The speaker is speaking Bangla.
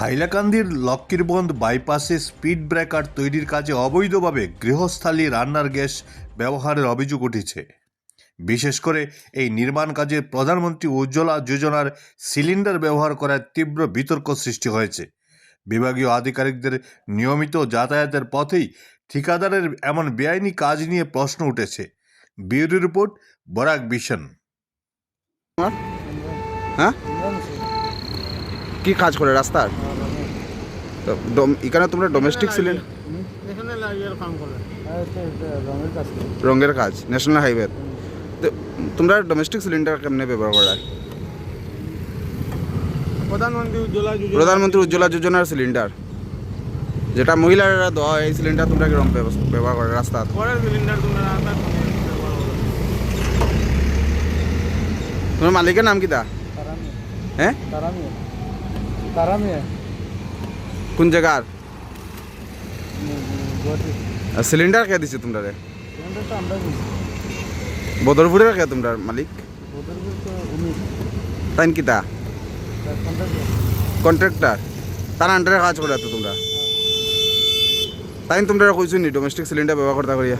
হাইলাকান্দির লক্কিরবন্দ বাইপাসে স্পিড ব্রেকার তৈরির কাজে অবৈধভাবে গৃহস্থালী রান্নার গ্যাস ব্যবহারের অভিযোগ উঠেছে। বিশেষ করে এই নির্মাণ কাজে প্রধানমন্ত্রী উজ্জ্বলা যোজনার সিলিন্ডার ব্যবহার করায় তীব্র বিতর্ক সৃষ্টি হয়েছে। বিভাগীয় আধিকারিকদের নিয়মিত যাতায়াতের পথেই ঠিকাদারের এমন বেআইনি কাজ নিয়ে প্রশ্ন উঠেছে। ব্যুরো রিপোর্ট, বরাক বিশন হ্যাঁ? কি কাজ করে রাস্তার? তো এখানে তোমরা ডোমেস্টিক সিলিন্ডার রঙের কাজ ন্যাশনাল হাইওয়ে তো। তোমরা ডোমেস্টিক সিলিন্ডার কেমনে ব্যবহার করা? প্রধানমন্ত্রী উজ্জ্বলা যোজনার সিলিন্ডার যেটা মহিলারা দেওয়া হয়, এই সিলিন্ডার তোমরা কীরকম ব্যবহার করে সিলিন্ডার তোমরা মালিকের নাম কিতা তারামিয়া। হ্যাঁ কোন জায়গার? সিলিন্ডার কে দিছে তোমরা রে? তো বদরপুরের কে তোমরা মালিক? তো তাইন কিতা? কন্ট্রাক্টর কন্ট্রাক্টর তার আন্ডারে কাজ করে তো তোমরা। তাই তোমরা কইছো নি ডোমেস্টিক সিলিন্ডার ব্যবহার করতে করিয়া।